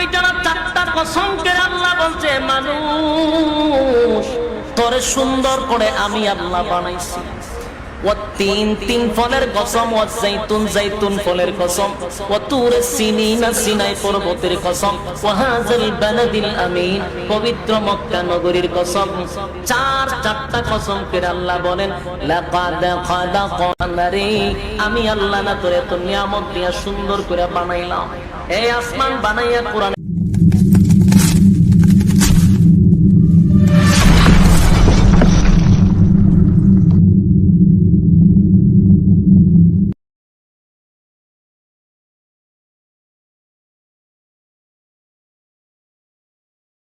দুইটা চারটা কসম আল্লাহ বলছে মানুষ তোরে সুন্দর করে আমি আল্লাহ বানাইছি। ও তিন তিন ফলের কসম ও জাইতুন জাইতুন ফলের কসম ও তুর সিনাই পর্বতের কসম ও হাজাল বালাদিল আমিন, পবিত্র মক্কা নগরীর কসম। চার চারটা কসম করে আল্লাহ বলেন, লাকাদ আমি আল্লাহ না তোরে তো নিয়ামত দিয়া সুন্দর করে বানাইলাম। এই আসমান বানাইয়া কোরআন